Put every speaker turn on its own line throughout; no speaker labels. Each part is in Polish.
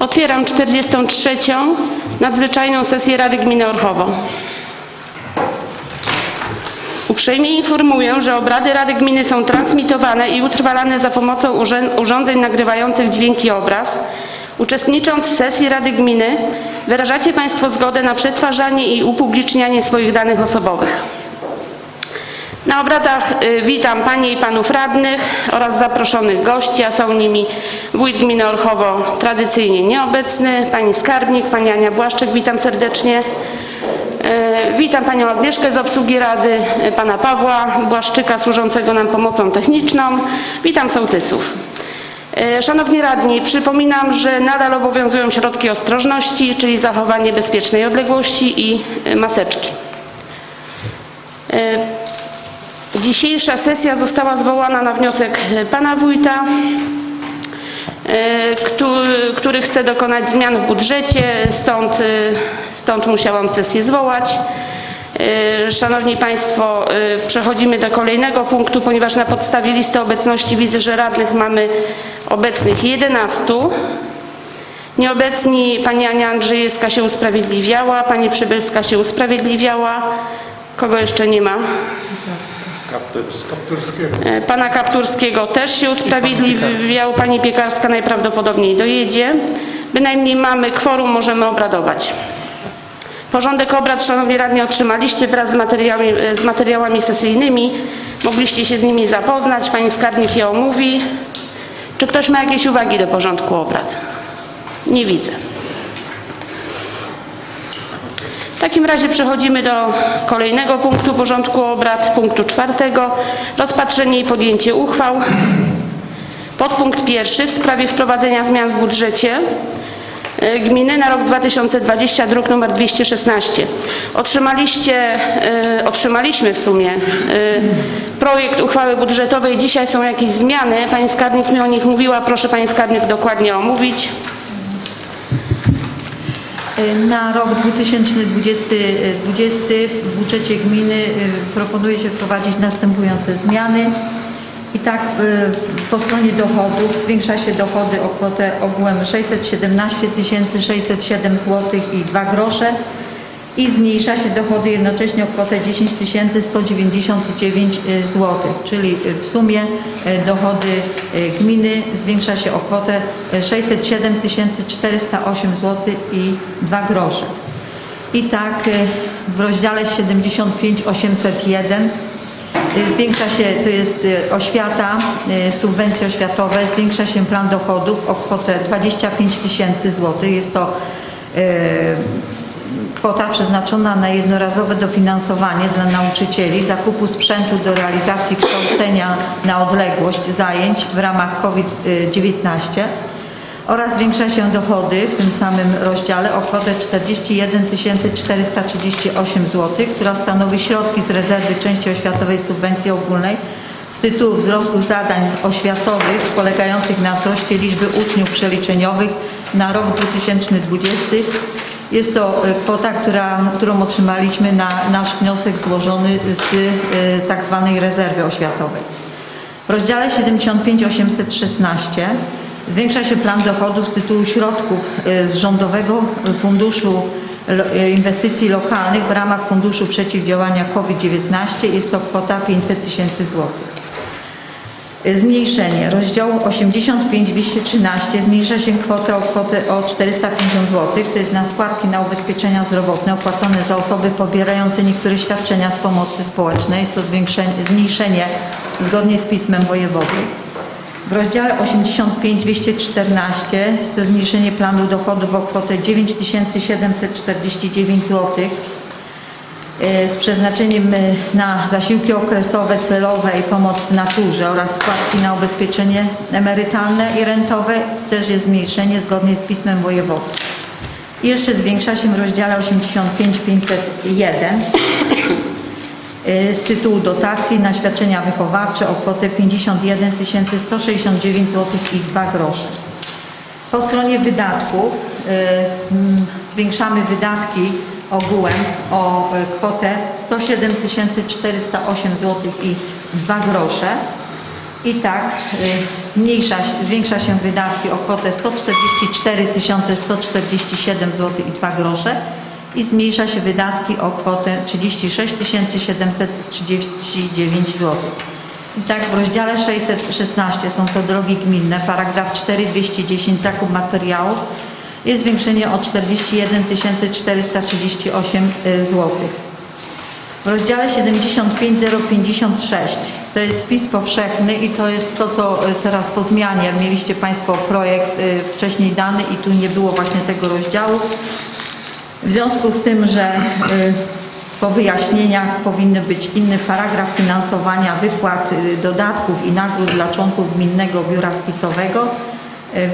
Otwieram 43. nadzwyczajną sesję Rady Gminy Orchowo. Uprzejmie informuję, że obrady Rady Gminy są transmitowane i utrwalane za pomocą urządzeń nagrywających dźwięk i obraz. Uczestnicząc w sesji Rady Gminy wyrażacie Państwo zgodę na przetwarzanie i upublicznianie swoich danych osobowych. Na obradach y, witam Panie i Panów Radnych oraz zaproszonych gości, a są nimi Wójt Gminy Orchowo tradycyjnie nieobecny, Pani Skarbnik, Pani Ania Błaszczyk, witam serdecznie. Y, Witam Panią Agnieszkę z obsługi Rady, y, Pana Pawła Błaszczyka służącego nam pomocą techniczną, witam sołtysów. Szanowni Radni, przypominam, że nadal obowiązują środki ostrożności, czyli zachowanie bezpiecznej odległości i maseczki. Dzisiejsza sesja została zwołana na wniosek e, pana wójta, e, który, który chce dokonać zmian w budżecie, stąd, e, stąd musiałam sesję zwołać. Szanowni Państwo, przechodzimy do kolejnego punktu, ponieważ na podstawie listy obecności widzę, że radnych mamy obecnych 11. Nieobecni pani Ania Andrzejewska się usprawiedliwiała, pani Przybylska się usprawiedliwiała. Kogo jeszcze nie ma? E, Pana Kapturskiego też się usprawiedliwiał, pani Piekarska najprawdopodobniej dojedzie. Bynajmniej mamy kworum, możemy obradować. Porządek obrad, Szanowni Radni, otrzymaliście wraz z materiałami, e, z materiałami sesyjnymi. Mogliście się z nimi zapoznać, pani skarbnik je omówi. Czy ktoś ma jakieś uwagi do porządku obrad? Nie widzę. W takim razie przechodzimy do kolejnego punktu porządku obrad, punktu czwartego. Rozpatrzenie i podjęcie uchwał. Podpunkt pierwszy w sprawie wprowadzenia zmian w budżecie e, gminy na rok 2020, druk nr 216. Otrzymaliście, e, otrzymaliśmy w sumie e, projekt uchwały budżetowej. Dzisiaj są jakieś zmiany. Pani skarbnik mi o nich mówiła. Proszę Pani skarbnik dokładnie omówić.
Na rok 2020 20 w budżecie gminy y, proponuje się wprowadzić następujące zmiany. I tak y, po stronie dochodów zwiększa się dochody o kwotę ogółem 617 607 zł i 2 grosze i zmniejsza się dochody jednocześnie o kwotę 10 199 zł, czyli w sumie y, dochody y, gminy zwiększa się o kwotę 607 408 zł i 2 grosze. I tak y, w rozdziale 75 801 y, zwiększa się, to jest y, oświata, y, subwencje oświatowe, zwiększa się plan dochodów o kwotę 25 tysięcy złotych. Jest to y, kwota przeznaczona na jednorazowe dofinansowanie dla nauczycieli zakupu sprzętu do realizacji kształcenia na odległość zajęć w ramach COVID-19 oraz zwiększa się dochody w tym samym rozdziale o kwotę 41 438 zł, która stanowi środki z rezerwy części oświatowej subwencji ogólnej z tytułu wzrostu zadań oświatowych polegających na wzroście liczby uczniów przeliczeniowych na rok 2020. Jest to e, kwota, która, którą otrzymaliśmy na nasz wniosek złożony z e, tak zwanej rezerwy oświatowej. W rozdziale 75 816 zwiększa się plan dochodów z tytułu środków y, z Rządowego Funduszu Inwestycji Lokalnych w ramach Funduszu Przeciwdziałania COVID-19. Jest to kwota 500 tysięcy złotych. Y, Zmniejszenie rozdziału 85 213 zmniejsza się kwotę o kwotę o 450 zł. To jest na składki na ubezpieczenia zdrowotne opłacone za osoby pobierające niektóre świadczenia z pomocy społecznej. Jest to zmniejszenie zgodnie z pismem wojewody. W rozdziale 85 214 jest to zmniejszenie planu dochodów o kwotę 9 749 zł z przeznaczeniem e, na zasiłki okresowe, celowe i pomoc w naturze oraz składki na ubezpieczenie emerytalne i rentowe. Też jest zmniejszenie zgodnie z pismem wojewody. I jeszcze zwiększa się w rozdziale 85 501 y, z tytułu dotacji na świadczenia wychowawcze o kwotę 51 169 zł i 2 grosze. Po stronie wydatków y, zwiększamy wydatki ogółem o y, kwotę 107 408 zł i 2 grosze. I tak y, zmniejsza, zwiększa się wydatki o kwotę 144 147 zł i 2 grosze i zmniejsza się wydatki o kwotę 36 739 zł. I tak w rozdziale 616 są to drogi gminne, paragraf 4 210 zakup materiałów jest zwiększenie o 41 438 zł. W rozdziale 75056 to jest spis powszechny i to jest to, co y, teraz po zmianie mieliście Państwo projekt y, wcześniej dany i tu nie było właśnie tego rozdziału. W związku z tym, że y, po wyjaśnieniach powinny być inny paragraf finansowania wypłat dodatków i nagród dla członków Gminnego Biura Spisowego,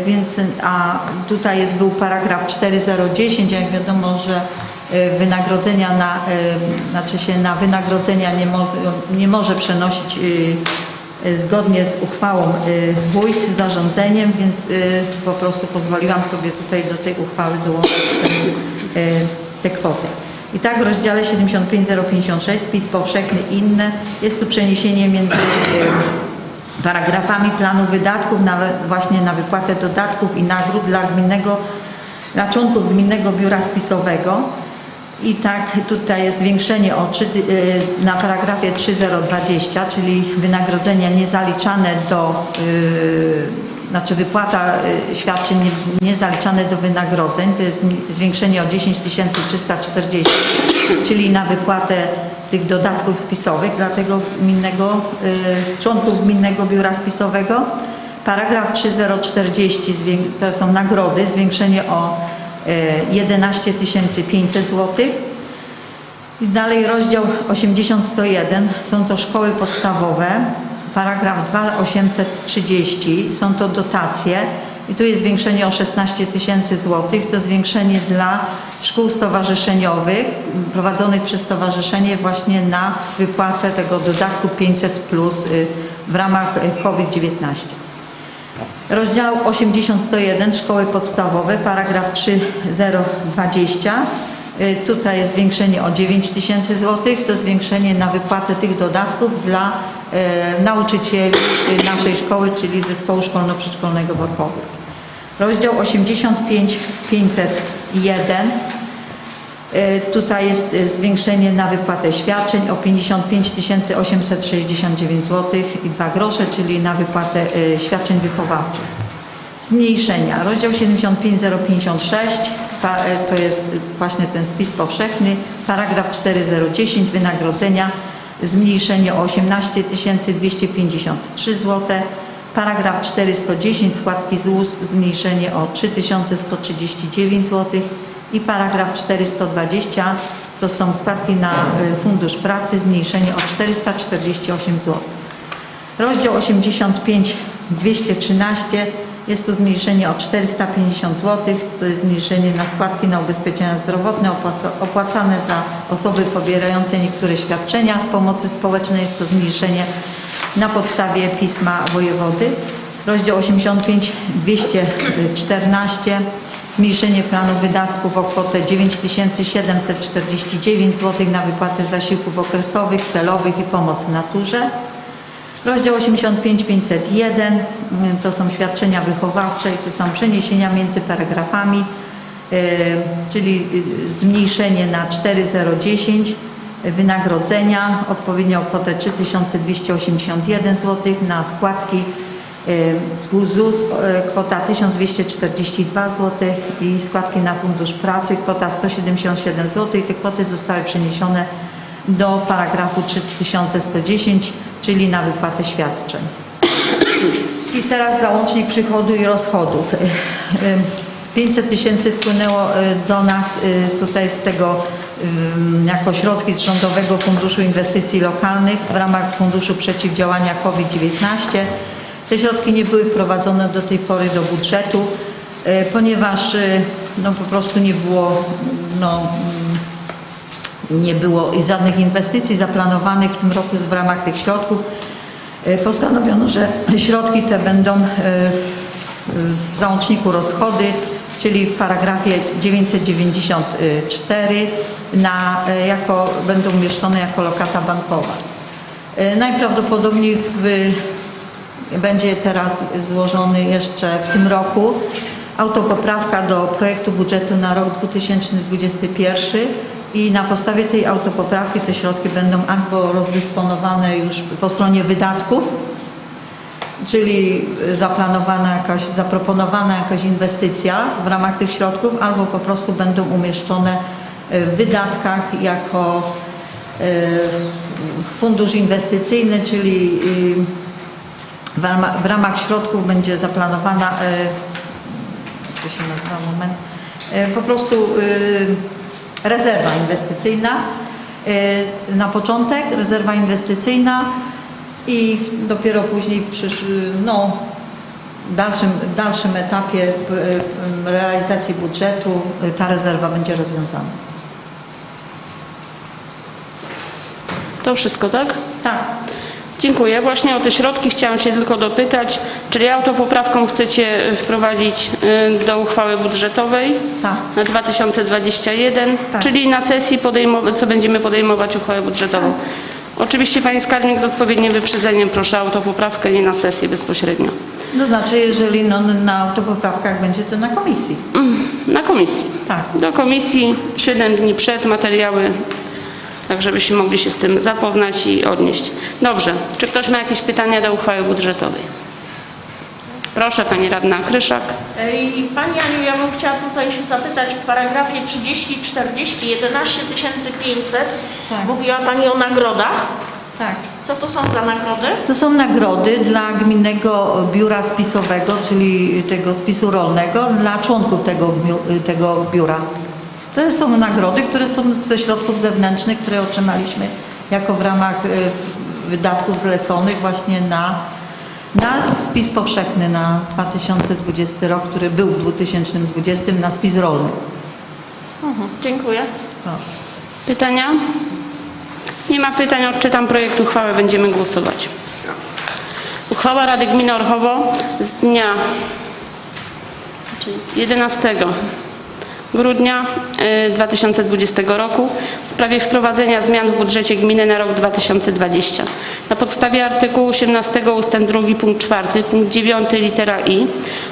więc a tutaj jest był paragraf 4010, jak wiadomo, że y, wynagrodzenia na, y, znaczy się na wynagrodzenia nie, mo, nie może przenosić zgodnie z uchwałą wójt zarządzeniem, więc po prostu pozwoliłam sobie tutaj do tej uchwały dołączyć te kwoty. I tak w rozdziale 75056 spis powszechny inne jest tu przeniesienie między paragrafami planu wydatków właśnie na wypłatę dodatków i nagród dla gminnego, dla członków Gminnego Biura Spisowego. I tak tutaj jest zwiększenie o 3, y, na paragrafie 3020, czyli wynagrodzenia niezaliczane do, y, znaczy wypłata y, świadczeń nie- niezaliczane do wynagrodzeń, to jest zwiększenie o 10 340, czyli na wypłatę tych dodatków spisowych dla tego gminnego, y, członków Gminnego Biura Spisowego. Paragraf 3040 zwię- to są nagrody, zwiększenie o e, 11 500 zł. I dalej rozdział 80-101 są to szkoły podstawowe. Paragraf 2830 są to dotacje i tu jest zwiększenie o 16 tysięcy złotych. To zwiększenie dla szkół stowarzyszeniowych prowadzonych przez stowarzyszenie właśnie na wypłatę tego dodatku 500 plus y, w ramach y, COVID-19. Rozdział 80-101 Szkoły podstawowe, paragraf 3020. Y, Tutaj jest zwiększenie o 9 tysięcy złotych, to zwiększenie na wypłatę tych dodatków dla nauczycieli y, naszej szkoły, czyli Zespołu Szkolno-Przedszkolnego w Orchowie. Rozdział 85 501 E, Tutaj jest e, zwiększenie na wypłatę świadczeń o 55 869 zł i 2 grosze, czyli na wypłatę e, świadczeń wychowawczych. Zmniejszenia. Rozdział 75056 pa- e, to jest właśnie ten spis powszechny. Paragraf 4010 wynagrodzenia. Zmniejszenie o 18 253 zł. Paragraf 410 składki ZUS zmniejszenie o 3139 zł i paragraf 420 to są składki na y, Fundusz Pracy zmniejszenie o 448 zł. Rozdział 85 213 jest to zmniejszenie o 450 zł, to jest zmniejszenie na składki na ubezpieczenia zdrowotne opłaca- opłacane za osoby pobierające niektóre świadczenia z pomocy społecznej, jest to zmniejszenie na podstawie pisma wojewody. Rozdział 85 214 zmniejszenie planu wydatków o kwotę 9 749 zł na wypłatę zasiłków okresowych, celowych i pomoc w naturze. Rozdział 85 501 y, to są świadczenia wychowawcze i to są przeniesienia między paragrafami, y, czyli y, zmniejszenie na 4010 y, wynagrodzenia odpowiednio o kwotę 3281 zł na składki y, z ZUS kwota 1242 zł i składki na Fundusz Pracy kwota 177 zł te kwoty zostały przeniesione do paragrafu 3110, czyli na wypłatę świadczeń. I teraz załącznik przychodu i rozchodów. Y, y, 500 tysięcy wpłynęło y, do nas y, tutaj z tego y, jako środki z Rządowego Funduszu Inwestycji Lokalnych w ramach Funduszu Przeciwdziałania COVID-19. Te środki nie były wprowadzone do tej pory do budżetu, ponieważ no, po prostu nie było no, nie było żadnych inwestycji zaplanowanych w tym roku w ramach tych środków. E, Postanowiono, że środki te będą e, w załączniku rozchody, czyli w paragrafie 994 na, e, jako, będą umieszczone jako lokata bankowa. Najprawdopodobniej w będzie teraz złożony jeszcze w tym roku autopoprawka do projektu budżetu na rok 2021 i na podstawie tej autopoprawki te środki będą albo rozdysponowane już po stronie wydatków, czyli zaplanowana jakaś, zaproponowana jakaś inwestycja w ramach tych środków, albo po prostu będą umieszczone w wydatkach jako e, fundusz inwestycyjny, czyli y, w ramach, środków będzie zaplanowana, e, jak to się nazywa, moment, e, po prostu rezerwa inwestycyjna e, na początek, rezerwa inwestycyjna i dopiero później przysz, no, w dalszym, w dalszym etapie y, y, realizacji budżetu y, ta rezerwa będzie rozwiązana.
To wszystko, tak?
Tak.
Dziękuję. Właśnie o te środki chciałam się tylko dopytać. Czyli autopoprawką chcecie wprowadzić y, do uchwały budżetowej
Tak.
na 2021,
Tak.
czyli na sesji co będziemy podejmować uchwałę budżetową. Oczywiście Pani Skarbnik z odpowiednim wyprzedzeniem proszę o autopoprawkę, nie na sesję bezpośrednio.
To znaczy, jeżeli no, na autopoprawkach będzie to na komisji.
Mm, Na komisji.
Tak.
Do komisji 7 dni przed materiały, tak żebyśmy mogli się z tym zapoznać i odnieść. Dobrze. Czy ktoś ma jakieś pytania do uchwały budżetowej? Proszę Pani Radna Kryszak.
I Pani Aniu, ja bym chciała tutaj się zapytać w paragrafie 30 40 11 500
Tak.
mówiła Pani o nagrodach.
Tak.
Co to są za nagrody?
To są nagrody dla Gminnego Biura Spisowego, czyli tego spisu rolnego, dla członków tego, tego biura. To są nagrody, które są ze środków zewnętrznych, które otrzymaliśmy jako w ramach y, wydatków zleconych właśnie na, na spis powszechny na 2020 rok, który był w 2020 na spis rolny.
Mhm, dziękuję.
Proszę.
Pytania? Nie ma pytań, odczytam projekt uchwały, będziemy głosować. Uchwała Rady Gminy Orchowo z dnia 11 grudnia e, 2020 roku w sprawie wprowadzenia zmian w budżecie gminy na rok 2020. Na podstawie artykułu 18 ust. 2 punkt 4 punkt 9 litera i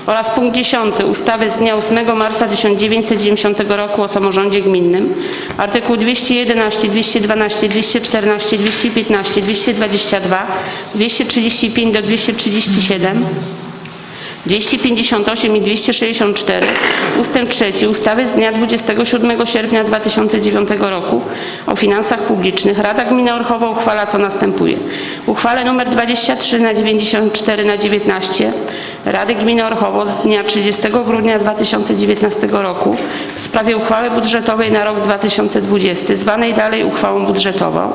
oraz punkt 10 ustawy z dnia 8 marca 1990 roku o samorządzie gminnym, artykuł 211, 212, 214, 215, 222, 235 do 237 258 i 264 ustęp 3 ustawy z dnia 27 sierpnia 2009 roku o finansach publicznych Rada Gminy Orchowo uchwala co następuje. Uchwale nr 23 na 94 na 19 Rady Gminy Orchowo z dnia 30 grudnia 2019 roku w sprawie uchwały budżetowej na rok 2020 zwanej dalej uchwałą budżetową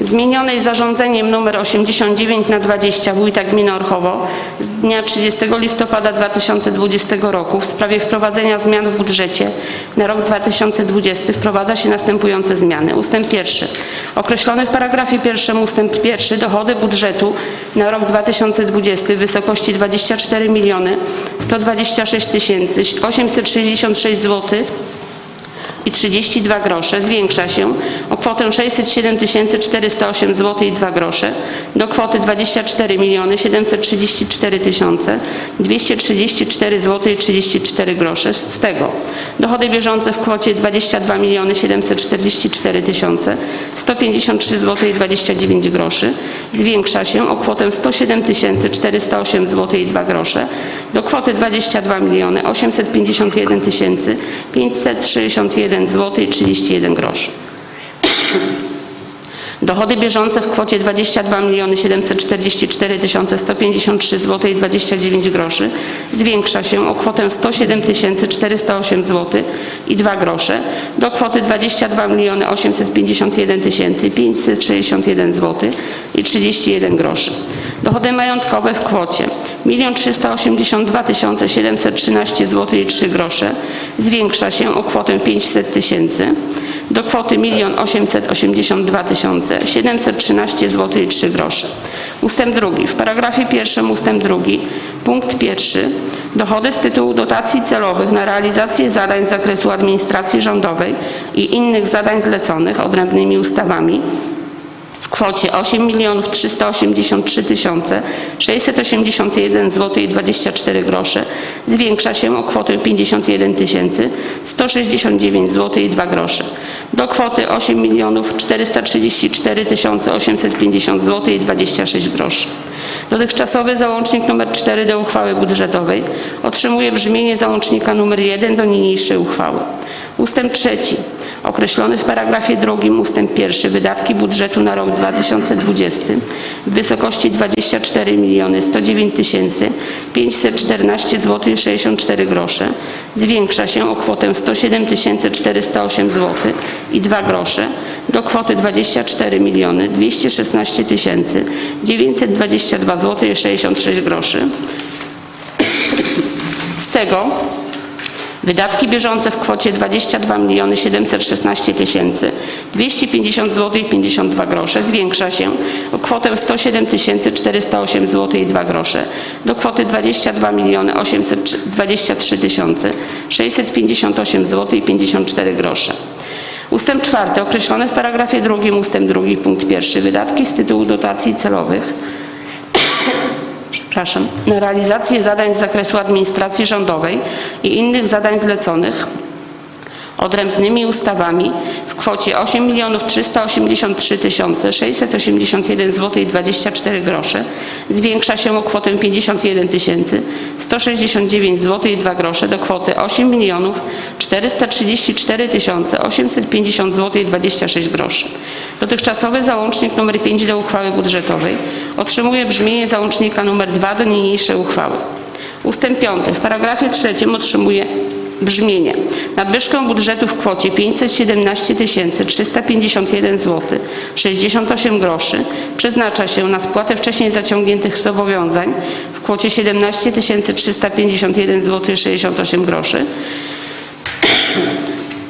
zmienionej zarządzeniem nr 89 na 20 Wójta Gminy Orchowo z dnia 30 listopada 2020 roku w sprawie wprowadzenia zmian w budżecie na rok 2020 wprowadza się następujące zmiany. Ustęp pierwszy. Określony w paragrafie pierwszym ustęp pierwszy dochody budżetu na rok 2020 w wysokości 24 miliony 126 tysięcy 866 zł 32 grosze zwiększa się o kwotę 607 408 zł i 2 grosze do kwoty 24 734 234 zł i 34 grosze. Z tego dochody bieżące w kwocie 22 744 153 zł i 29 groszy zwiększa się o kwotę 107 408 zł i 2 grosze do kwoty 22 851 561 zł i 31 groszy. Dochody bieżące w kwocie 22 744 153 zł i 29 groszy. Zwiększa się o kwotę 107 408 zł i 2 grosze. Do kwoty 22 851 561 zł i 31 groszy. Dochody majątkowe w kwocie 1 382 713 zł i 3 grosze. Zwiększa się o kwotę 500 tysięcy do kwoty 1 882 713 zł i 3 grosze. Ustęp drugi. W paragrafie pierwszym ustęp drugi punkt pierwszy dochody z tytułu dotacji celowych na realizację zadań z zakresu administracji rządowej i innych zadań zleconych odrębnymi ustawami kwocie 8 383 681 zł i 24 grosze zwiększa się o kwotę 51 169 zł i 2 grosze do kwoty 8 434 850 zł i 26 groszy. Dotychczasowy załącznik nr 4 do uchwały budżetowej otrzymuje brzmienie załącznika nr 1 do niniejszej uchwały. Ustęp trzeci. Określony w paragrafie drugim ustęp pierwszy. Wydatki budżetu na rok 2020 w wysokości 24 109 514 zł i 64 grosze. Zwiększa się o kwotę 107 408 zł i 2 grosze do kwoty 24 216 922 zł i 66 groszy. Z tego Wydatki bieżące w kwocie 22 716 250 zł i 52 grosze. Zwiększa się o kwotę 107 408 zł i 2 grosze. Do kwoty 22 823 658 zł i 54 grosze. Ustęp czwarty określony w paragrafie drugim ustęp drugi punkt pierwszy. Wydatki z tytułu dotacji celowych realizację zadań z zakresu administracji rządowej i innych zadań zleconych odrębnymi ustawami w kwocie 8 383 681 zł i 24 grosze zwiększa się o kwotę 51 169 zł i 2 grosze do kwoty 8 434 850 zł i 26 groszy. Dotychczasowy załącznik nr 5 do uchwały budżetowej otrzymuje brzmienie załącznika nr 2 do niniejszej uchwały. Ustęp 5 w paragrafie trzecim otrzymuje brzmienie. Nadwyżkę budżetu w kwocie 517 351 zł 68 groszy przeznacza się na spłatę wcześniej zaciągniętych zobowiązań w kwocie 17 351 zł 68 groszy.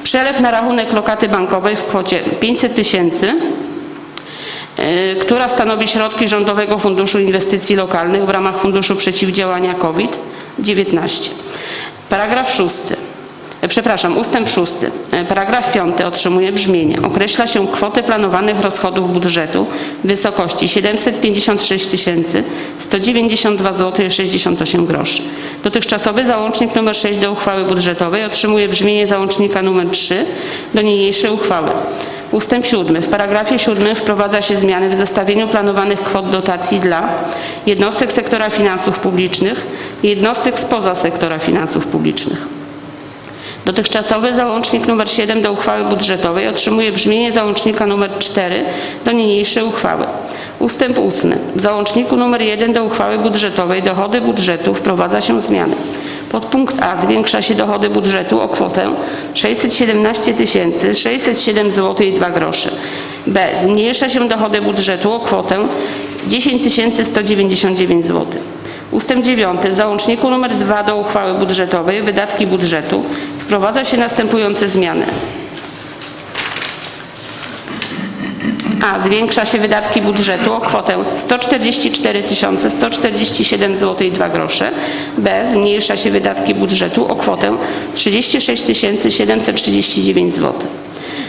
Przelew na rachunek lokaty bankowej w kwocie 500 tysięcy y, która stanowi środki Rządowego Funduszu Inwestycji Lokalnych w ramach Funduszu Przeciwdziałania COVID-19. Paragraf szósty. e, Przepraszam, ustęp szósty. E, Paragraf piąty otrzymuje brzmienie. Określa się kwotę planowanych rozchodów budżetu w wysokości 756 192 zł i 68 groszy. Dotychczasowy załącznik nr 6 do uchwały budżetowej otrzymuje brzmienie załącznika nr 3 do niniejszej uchwały. Ustęp 7. W paragrafie 7 wprowadza się zmiany w zestawieniu planowanych kwot dotacji dla jednostek sektora finansów publicznych i jednostek spoza sektora finansów publicznych. Dotychczasowy załącznik nr 7 do uchwały budżetowej otrzymuje brzmienie załącznika nr 4 do niniejszej uchwały. Ustęp 8. W załączniku nr 1 do uchwały budżetowej dochody budżetu wprowadza się zmiany. Podpunkt A zwiększa się dochody budżetu o kwotę 617 607 zł i 2 grosze. B. Zmniejsza się dochody budżetu o kwotę 10 199 zł. Ustęp 9. W załączniku nr 2 do uchwały budżetowej wydatki budżetu wprowadza się następujące zmiany. A. Zwiększa się wydatki budżetu o kwotę 144 147 zł i 2 grosze. B. Zmniejsza się wydatki budżetu o kwotę 36 739 zł.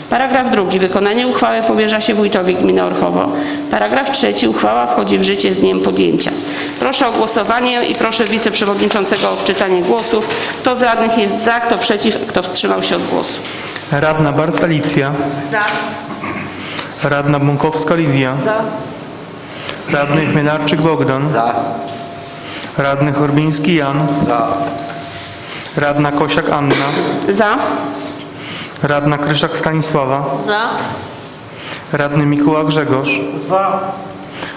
Paragraf drugi. Wykonanie uchwały powierza się wójtowi gminy Orchowo. Paragraf trzeci. Uchwała wchodzi w życie z dniem podjęcia. Proszę o głosowanie i proszę wiceprzewodniczącego o odczytanie głosów. Kto z radnych jest za, kto przeciw, kto wstrzymał się od głosu.
Radna Barca Alicja.
Za.
Radna Bunkowska Lidia.
Za.
Radny Chmielarczyk Bogdan.
Za.
Radny Horbiński Jan.
Za.
Radna Kosiak Anna.
Za.
Radna Kryszak Stanisława.
Za.
Radny Mikołaj Grzegorz.
Za.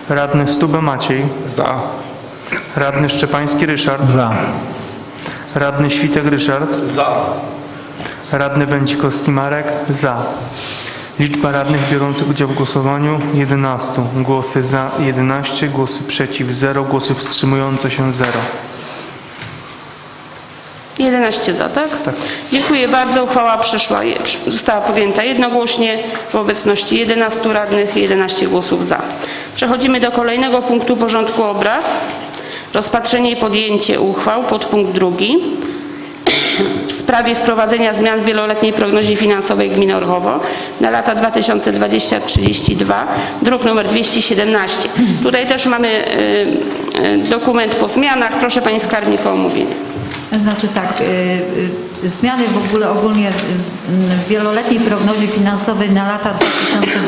Radny Stube Maciej.
Za.
Radny Szczepański Ryszard.
Za.
Radny Świtek Ryszard.
Za.
Radny Węcikowski Marek. Za. Liczba radnych biorących udział w głosowaniu 11. Głosy za 11, głosy przeciw 0, głosy wstrzymujące się 0.
11 za, tak?
Tak.
Dziękuję bardzo. Uchwała przeszła, została podjęta jednogłośnie w obecności 11 radnych i 11 głosów za. Przechodzimy do kolejnego punktu porządku obrad. Rozpatrzenie i podjęcie uchwał, podpunkt drugi. Sprawie wprowadzenia zmian w wieloletniej prognozie finansowej gminy Orchowo na lata 2020-2032, druk nr 217. Tutaj też mamy y, y, dokument po zmianach. Proszę Pani Skarbnik o omówienie.
Znaczy tak, y, y, zmiany w ogóle ogólnie w wieloletniej prognozie finansowej na lata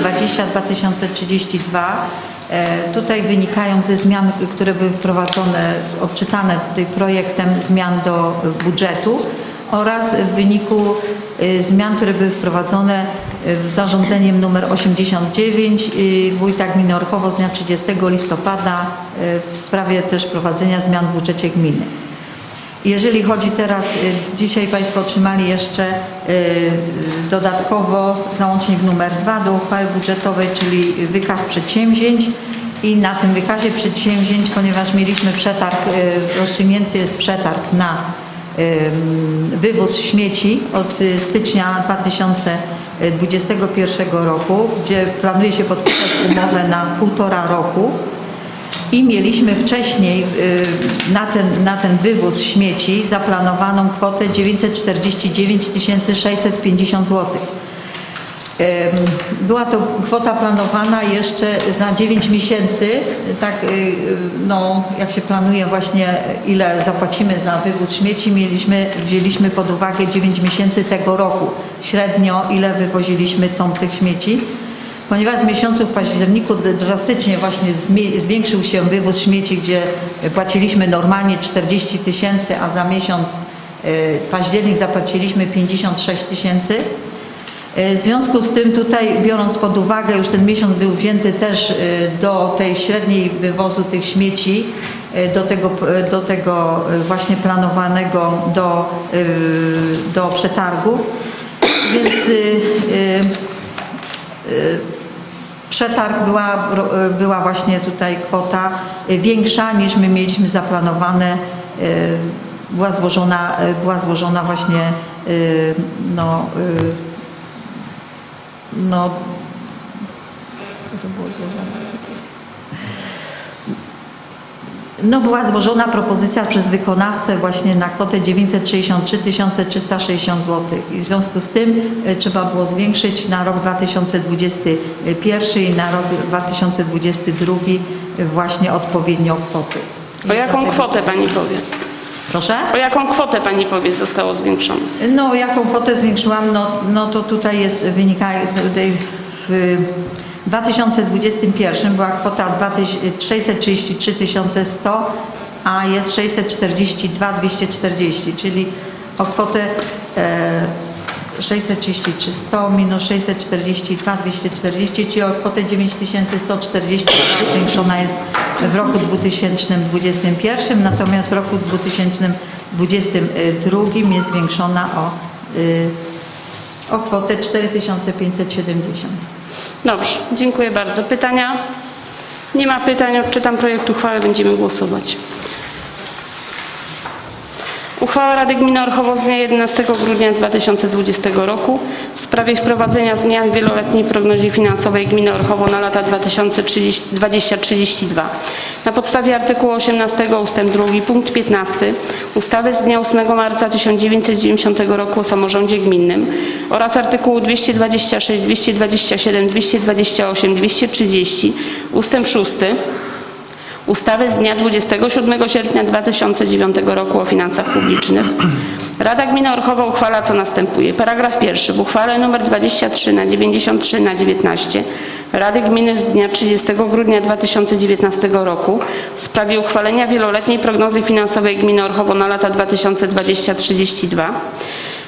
2020-2032 e, tutaj wynikają ze zmian, które były wprowadzone, odczytane tutaj projektem zmian do budżetu oraz w wyniku y, zmian, które były wprowadzone y, zarządzeniem nr 89 y, wójta gminy Orchowo z dnia 30 listopada y, w sprawie też prowadzenia zmian w budżecie gminy. Jeżeli chodzi teraz, y, dzisiaj Państwo otrzymali jeszcze y, dodatkowo załącznik numer 2 do uchwały budżetowej, czyli wykaz przedsięwzięć i na tym wykazie przedsięwzięć, ponieważ mieliśmy przetarg, y, rozstrzygnięty jest przetarg na wywóz śmieci od y, stycznia 2021 roku, gdzie planuje się podpisać umowę na półtora roku i mieliśmy wcześniej y, na ten, na ten wywóz śmieci zaplanowaną kwotę 949 650 zł. Była to kwota planowana jeszcze za 9 miesięcy, tak y, no, jak się planuje właśnie ile zapłacimy za wywóz śmieci, mieliśmy, wzięliśmy pod uwagę 9 miesięcy tego roku, średnio ile wywoziliśmy ton tych śmieci. Ponieważ w miesiącu październiku drastycznie właśnie zwiększył się wywóz śmieci, gdzie płaciliśmy normalnie 40 tysięcy, a za miesiąc y, październik zapłaciliśmy 56 tysięcy. Y, W związku z tym tutaj biorąc pod uwagę, już ten miesiąc był wzięty też y, do tej średniej wywozu tych śmieci, y, do tego, do tego właśnie planowanego do, do przetargu. Więc Przetarg była, była właśnie tutaj kwota większa niż my mieliśmy zaplanowane. Była złożona, była złożona właśnie no, no to było złożone? No była złożona propozycja przez wykonawcę właśnie na kwotę 963 360 zł. I w związku z tym e, trzeba było zwiększyć na rok 2021 i na rok 2022 właśnie odpowiednio kwoty.
O jaką kwotę Pani powie?
Proszę?
O jaką kwotę Pani powie zostało zwiększone?
No, jaką kwotę zwiększyłam, no, no to tutaj jest, wynika tutaj w 2021 była kwota 2000 633 100, a jest 642 240, czyli o kwotę e, 633 100 minus 642 240, czyli o kwotę 9140 zwiększona jest w roku 2021, natomiast w roku 2022 jest zwiększona o, y, o kwotę 4570.
Dobrze, dziękuję bardzo. Pytania? Nie ma pytań, odczytam projekt uchwały, będziemy głosować. Uchwała Rady Gminy Orchowo z dnia 11 grudnia 2020 roku w sprawie wprowadzenia zmian w wieloletniej prognozie finansowej Gminy Orchowo na lata 2020-2032. Na podstawie artykułu 18 ust. 2 punkt 15 ustawy z dnia 8 marca 1990 roku o samorządzie gminnym oraz artykułu 226, 227, 228, 230 ust. 6 ustawy z dnia 27 sierpnia 2009 roku o finansach publicznych. Rada Gminy Orchowo uchwala co następuje. Paragraf pierwszy. W uchwale nr 23 na 93 na 19 Rady Gminy z dnia 30 grudnia 2019 roku w sprawie uchwalenia wieloletniej prognozy finansowej Gminy Orchowo na lata 2020-32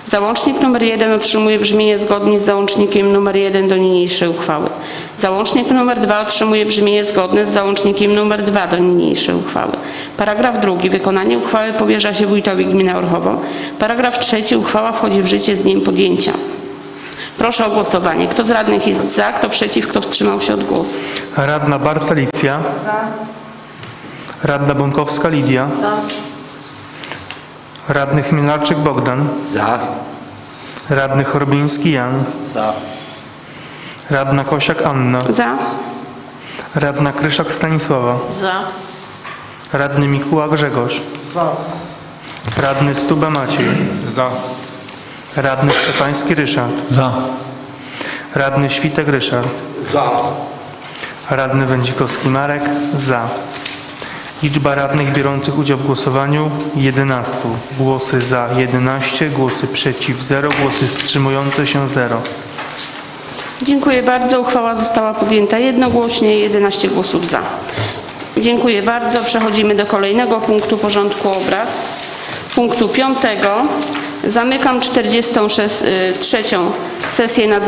Załącznik nr 1 otrzymuje brzmienie zgodnie z załącznikiem nr 1 do niniejszej uchwały. Załącznik nr 2 otrzymuje brzmienie zgodne z załącznikiem nr 2 do niniejszej uchwały. Paragraf drugi. Wykonanie uchwały powierza się wójtowi gminy Orchowo. Paragraf trzeci. Uchwała wchodzi w życie z dniem podjęcia. Proszę o głosowanie. Kto z radnych jest za, kto przeciw, kto wstrzymał się od głosu?
Radna Barca Alicja. Radna Bąkowska Lidia. Radny Chmielarczyk Bogdan.
Za.
Radny Chorbiński Jan.
Za.
Radna Kosiak Anna.
Za?
Radna Kryszak Stanisława.
Za.
Radny Mikuła Grzegorz.
Za.
Radny Stuba Maciej.
Za.
Radny Szczepański Ryszard.
Za.
Radny Świtek Ryszard.
Za.
Radny Wędzikowski Marek. Za. Liczba radnych biorących udział w głosowaniu 11. Głosy za 11, głosy przeciw 0, głosy wstrzymujące się 0.
Dziękuję bardzo. Uchwała została podjęta jednogłośnie, 11 głosów za. Dziękuję bardzo. Przechodzimy do kolejnego punktu porządku obrad. Punktu piątego. Zamykam 43. sesję nadzwyczajną.